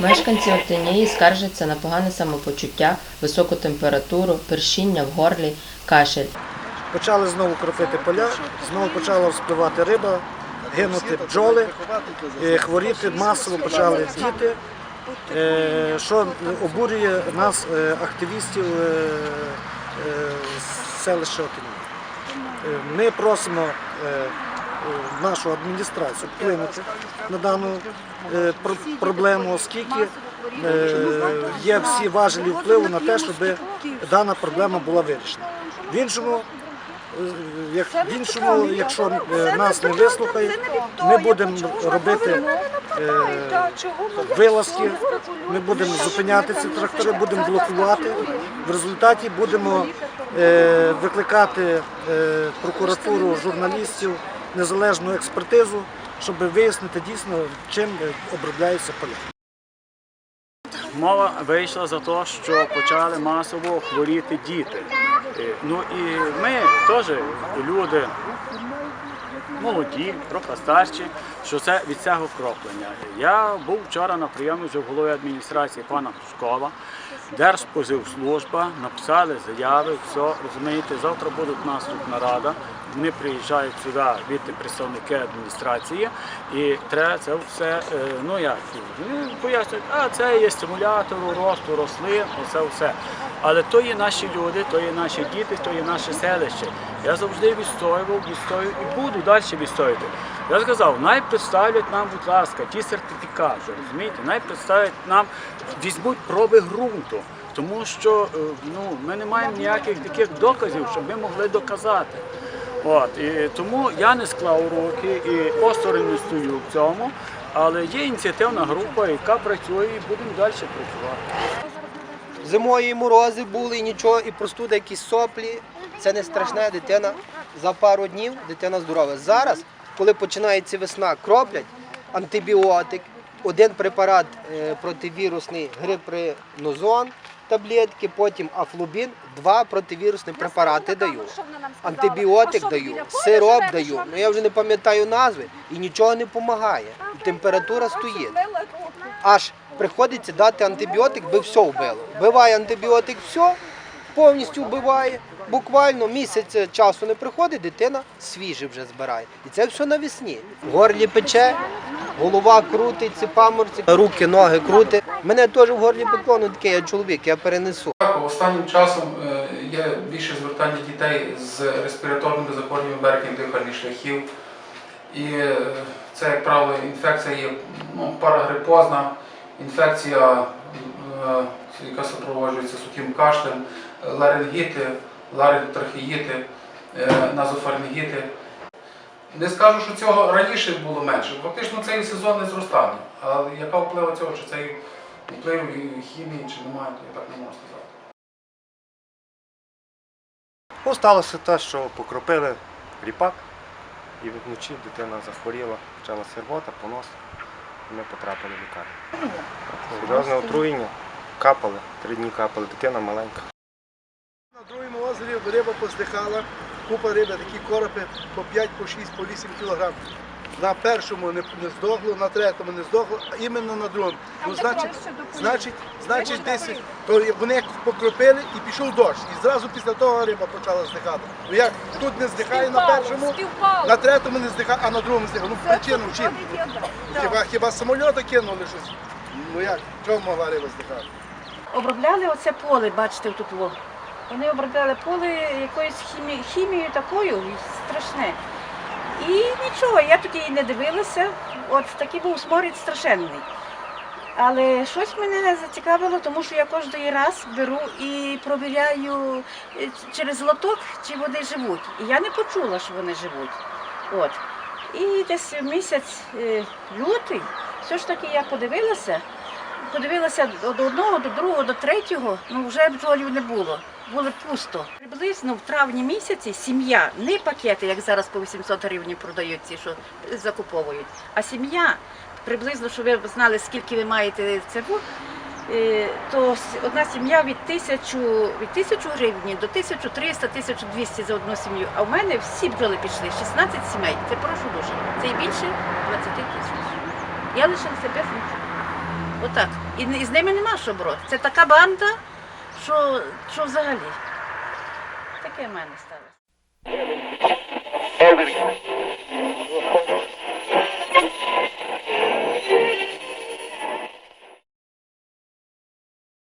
Мешканці Отинії скаржаться на погане самопочуття, високу температуру, першіння в горлі, кашель. Почали знову кропити поля, знову почала розпливати риба, гинути бджоли, е, хворіти масово почали діти. Е, Що обурює нас, е, активістів селища Отині. Е, Ми просимо нашу адміністрацію вплинути на дану е, проблему, оскільки е, є всі важелі впливу на те, щоб дана проблема була вирішена. В іншому, е, як, в іншому якщо е, нас не вислухають, ми будемо робити е, вилазки, ми будемо зупиняти ці трактори, будемо блокувати. В результаті будемо е, викликати е, прокуратуру, журналістів, незалежну експертизу, щоб вияснити дійсно, чим обробляються поля. Мова вийшла за те, що почали масово хворіти діти. Е, Ну і ми теж люди молоді, трохи старші, що це від цього кроплення. Я був вчора на прийомі з голови адміністрації пана Хрушкова, Держпозивслужба, написали заяви, все, розумієте, завтра буде у нас тут нарада. Вони приїжджають сюди від представники адміністрації, і треба це все, е, ну як, пояснюють, а це є стимулятор росту рослин, оце все. Але то є наші люди, то є наші діти, то є наше селище. Я завжди відстоював, відстоюю і буду далі відстоювати. Я сказав, най представлять нам, будь ласка, ті сертифікати, розумієте, най представлять нам, візьмуть проби ґрунту. Тому що е, ну, ми не маємо ніяких таких доказів, щоб ми могли доказати. От, і тому я не склав руки і осторонь стою в цьому, але є ініціативна група, яка працює і будемо далі працювати. Зимою і морози були, і нічого, і простуда, якісь соплі. Це не страшне, дитина за пару днів дитина здорова. Зараз, коли починається весна, кроплять антибіотик, один препарат е, противірусний грипринозон, таблетки, потім афлубін, два противірусні препарати даю. Антибіотик даю, сироп даю. Ну я вже не пам'ятаю назви і нічого не допомагає. Температура стоїть аж приходиться дати антибіотик, би все вбило. Вбиває антибіотик, все, повністю вбиває. Буквально місяць часу не приходить, дитина свіже вже збирає. І це все навесні. Горлі пече, голова крутиться, паморці, руки, ноги крутить. Мене теж в горлі пекло, ну таке я чоловік, я перенесу. Останнім часом е, є більше звертання дітей з респіраторними захворюваннями верхніх дихальних шляхів. І е, це, як правило, інфекція є ну, парагрипозна, інфекція, е, яка супроводжується сухим кашлем, ларингіти, ларинготрахеїти, е, назофарнінгіти. Не скажу, що цього раніше було менше. Фактично це і сезонне зростання. Але яка вплива цього, чи це вплив хімії, чи немає, то я так не можу сказати. Ну, сталося те, що покропили ріпак, і вночі дитина захворіла, почала сервота, понос, і ми потрапили в лікарню. Серйозне отруєння, капали, три дні капали, дитина маленька. Риба поздихала, купа риби, такі коропи по 5, по 6, по 8 кілограм. На першому не, не здохло, на третьому не здохло, а іменно на другому. Ну, значить, значить, значить, десь то вони як покропили і пішов дощ. І зразу після того риба почала здихати. Ну як тут не здихає на першому, на третьому не здихає, а на другому здихає. Ну причину чим? Хіба хіба самольота кинули щось? Ну як? Чому могла риба здихати? обробляли оце поле, бачите, тут. Вони обробляли поле якоюсь хімі... хімією такою, страшне. І нічого, я тоді і не дивилася. От такий був сморід страшенний. Але щось мене зацікавило, тому що я кожен раз беру і провіряю е, через лоток, чи вони живуть. І я не почула, що вони живуть. От. І десь місяць е, лютий, все ж таки я подивилася, подивилася до одного, до другого, до третього, ну вже бджолів не було. Було пусто. Приблизно в травні місяці сім'я, не пакети, як зараз по 800 гривень продають ці, що закуповують, а сім'я, приблизно, щоб ви знали, скільки ви маєте цього, е, то одна сім'я від 1000, від 1000 гривень до 1300-1200 за одну сім'ю. А в мене всі бджоли пішли, 16 сімей. Це прошу дуже. Це і більше 20 тисяч. Я лишилася без нічого. Отак. І, з ними нема що боротися. Це така банда, що, що взагалі. Таке в мене сталося.